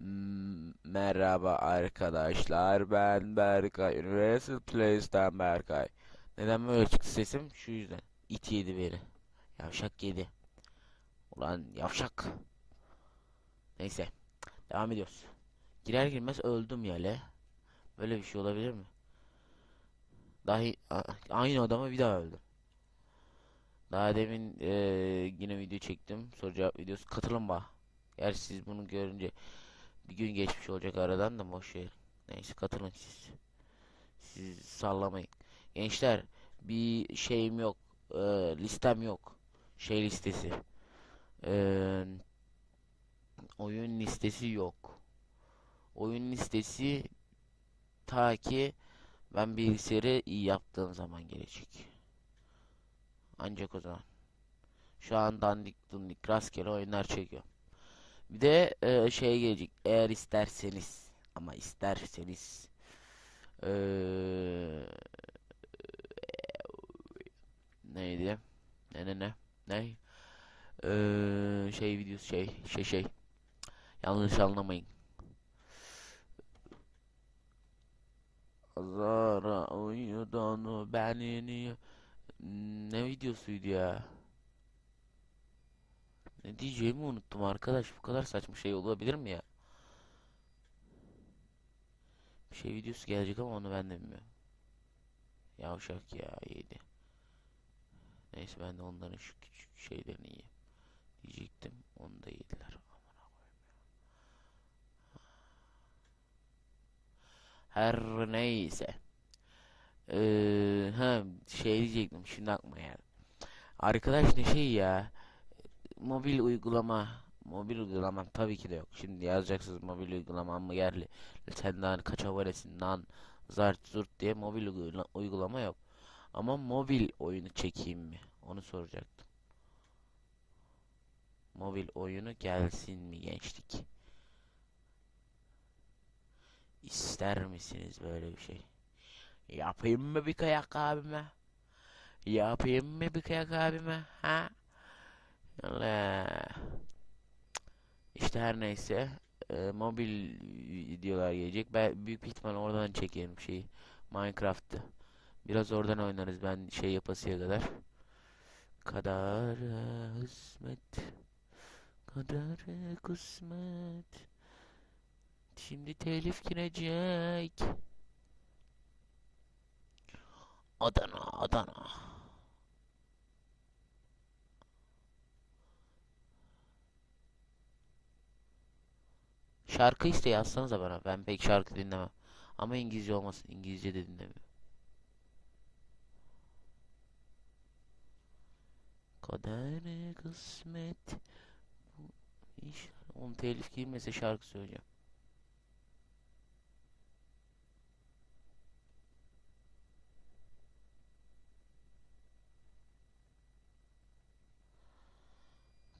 Merhaba arkadaşlar ben Berkay. Universal Place'den Berkay. Neden böyle çıktı sesim? Şu yüzden. İt yedi beni. Yavşak yedi. Ulan yavşak. Neyse Devam ediyoruz. Girer girmez öldüm yale Böyle bir şey olabilir mi? Dahi aynı adama bir daha öldüm. Daha demin eee, yine video çektim. Soru cevap videosu. Katılın bana. Eğer siz bunu görünce bir gün geçmiş olacak aradan da boş ver. Neyse katılın siz. Siz sallamayın. Gençler bir şeyim yok. Ee, listem yok. Şey listesi. Ee, oyun listesi yok. Oyun listesi ta ki ben bilgisayarı iyi yaptığım zaman gelecek. Ancak o zaman. Şu an dandik dundik rastgele oyunlar çekiyor. Bir de e, şey gelecek. Eğer isterseniz ama isterseniz eee neydi? Ne ne ne? Ne? Eee, şey videosu şey şey şey. Yanlış anlamayın. Azara uyudan beni ne videosuydu ya? Ne diyeceğimi unuttum arkadaş. Bu kadar saçma şey olabilir mi ya? Bir şey videosu gelecek ama onu ben de bilmiyorum. Yavşak ya iyiydi. Neyse ben de onların şu küçük şeylerini yiyeyim. Diyecektim. Onu da yediler. Her neyse. Ee, ha şey diyecektim şimdi aklıma geldi. Arkadaş ne şey ya mobil uygulama mobil uygulama tabii ki de yok. Şimdi yazacaksınız mobil uygulama mı geldi. Senden kaç havaresin lan zart zurt diye mobil uygula- uygulama yok. Ama mobil oyunu çekeyim mi? Onu soracaktım. Mobil oyunu gelsin mi gençlik? İster misiniz böyle bir şey? Yapayım mı bir kayak abime? Yapayım mı bir kayak abime? Ha? Allah. İşte her neyse e, mobil videolar gelecek. Ben büyük ihtimal oradan çekerim şeyi. Minecraft'ı. Biraz oradan oynarız ben şey yapasıya kadar. Kadar kısmet. Kadar kısmet. Şimdi telif girecek. Adana, Adana. Şarkı iste yazsanıza bana. Ben pek şarkı dinlemem. Ama İngilizce olmasın. İngilizce de dinlemiyorum. Kader kısmet bu iş. Oğlum telif girmese şarkı söyleyeceğim.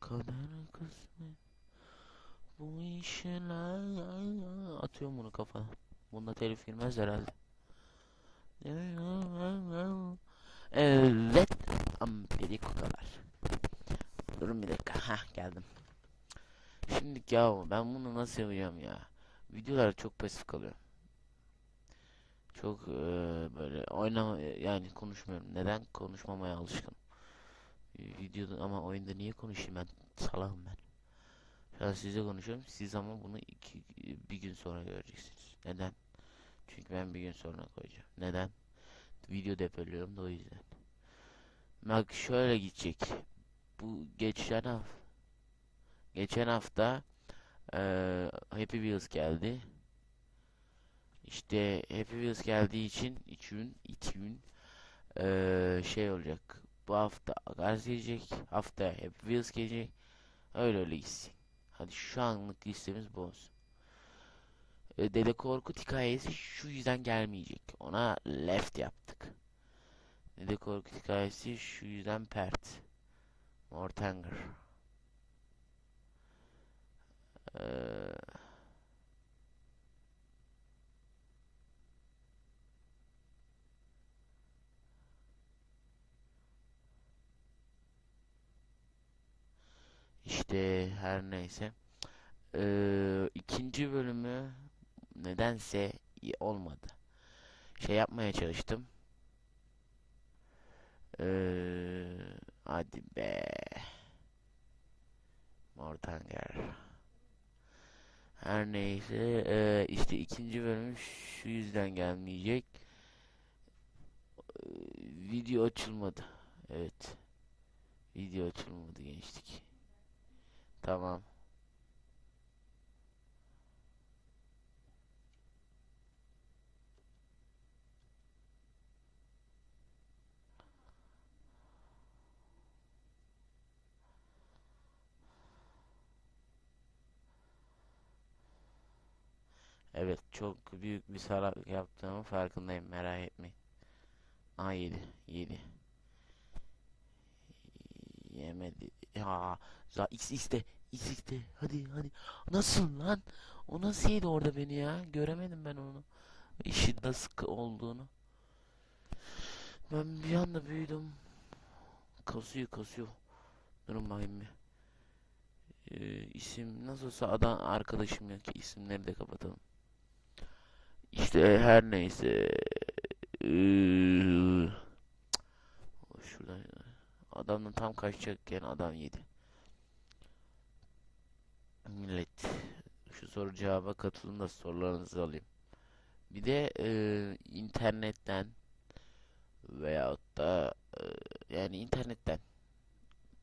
Kader kısmet bu işler atıyorum bunu kafana. Bunda telif girmez herhalde. Evet. Ampirik kadar. Durun bir dakika. Hah geldim. Şimdi ya ben bunu nasıl yapacağım ya? Videolar çok pasif kalıyor. Çok eee, böyle oynama yani konuşmuyorum. Neden konuşmamaya alışkın. Videoda ama oyunda niye konuşayım ben? Salağım ben. An sizle konuşuyorum. Siz ama bunu iki, bir gün sonra göreceksiniz. Neden? Çünkü ben bir gün sonra koyacağım. Neden? Video depoluyorum da o yüzden. Bak şöyle gidecek. Bu geçen hafta geçen hafta eee Happy Wheels geldi. İşte Happy Wheels geldiği için iki gün eee, şey olacak. Bu hafta Gaz gelecek. Hafta Happy Wheels gelecek. Öyle öyle gitsin. Hadi şu anlık listemiz bu olsun. E, Dede Korkut hikayesi şu yüzden gelmeyecek. Ona left yaptık. Dede Korkut hikayesi şu yüzden pert. Mortanger. İşte her neyse. Ee, ikinci nedense iyi olmadı. Şey yapmaya çalıştım. Ee, hadi be. Mortanger. Her neyse ee, işte ikinci bölüm şu yüzden gelmeyecek. Ee, video açılmadı. Evet. Video açılmadı gençlik. Tamam. Evet çok büyük bir sarak yaptığımı farkındayım merak etmeyin. A7 7 Yemedi. Ya za X X'te. X X'te. Hadi hadi. Nasıl lan? O nasıl orada beni ya? Göremedim ben onu. İşin nasıl olduğunu. Ben bir anda büyüdüm. Kasıyor kasıyor. Durun bakayım bir. Ee, isim nasılsa adam arkadaşım yok ki isimleri de kapatalım. İşte her neyse. Ee, şuradan adamdan tam kaçacakken adam yedi. Millet şu soru cevaba katılın da sorularınızı alayım. Bir de e, internetten veyahut da e, yani internetten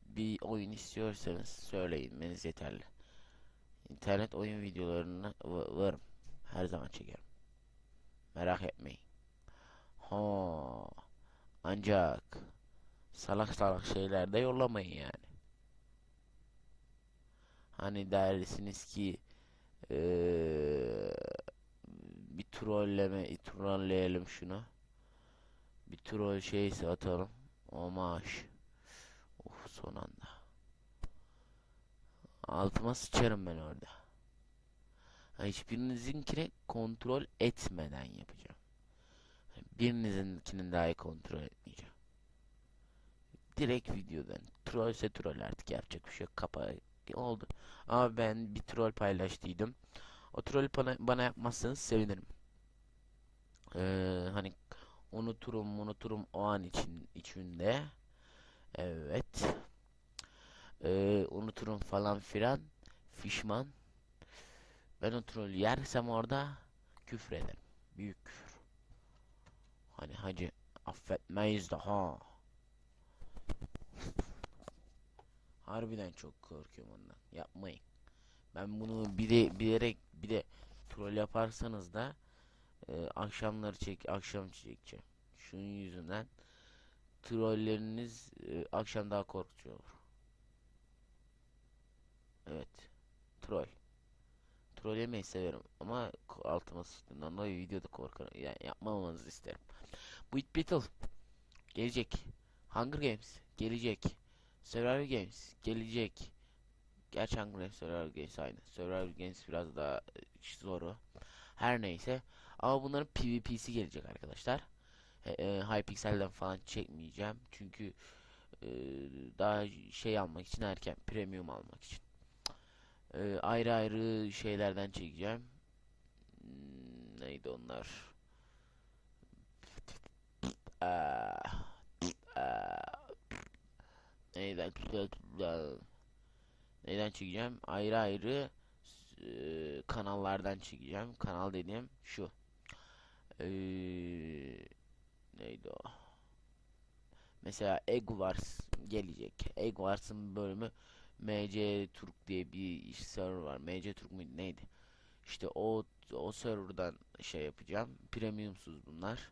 bir oyun istiyorsanız söyleyin yeterli. İnternet oyun videolarını va- varım. Her zaman çekerim. Merak etmeyin. Ha, ancak salak salak şeyler de yollamayın yani. Hani dersiniz ki eee, bir trolleme, trolleyelim şunu. Bir troll şeyse atalım. O maaş. Of son anda. Altıma sıçarım ben orada. Ha, Hiçbirinizinkini kontrol etmeden yapacağım. Birinizinkini dahi kontrol etmeyeceğim. Direkt videodan. Trollse troll artık yapacak bir şey yok. Kapa oldu. Ama ben bir troll paylaştıydım. O troll bana, bana yapmazsanız sevinirim. Ee, hani unuturum unuturum o an için içinde. Evet. Ee, unuturum falan filan. Fişman. Ben o trolü yersem orada küfür. Büyük küfür. Hani hacı affetmeyiz daha. Harbiden çok korkuyorum ondan. Yapmayın. Ben bunu bir de bilerek bir de troll yaparsanız da e, akşamları çek akşam çekeceğim. Şunun yüzünden trolleriniz e, akşam daha korkutucu. Evet. Troll. Troll yemeyi severim ama altıma sıçtığından dolayı videoda korkarım. Yani yapmamanızı isterim. Build Battle gelecek. Hunger Games gelecek. Survival Games gelecek. Gerçi Hunger Survival Games aynı. Survival Games biraz daha e, zoru. Her neyse. Ama bunların PvP'si gelecek arkadaşlar. E, e, Hypixel'den falan çekmeyeceğim. Çünkü e, daha şey almak için erken. Premium almak için. E, ayrı ayrı şeylerden çekeceğim. Hmm, Neydi onlar? Aa, aa, neyden neyden çekeceğim? Ayrı ayrı e, kanallardan çekeceğim. Kanal dediğim şu. Ee, neydi o? Mesela Egg Wars gelecek. Egg Wars'ın bölümü MC Turk diye bir server var. MC Turk muydu neydi? İşte o o serverdan şey yapacağım. Premiumsuz bunlar.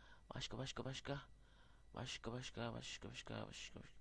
Başka başka başka. Başka başka başka başka başka. başka.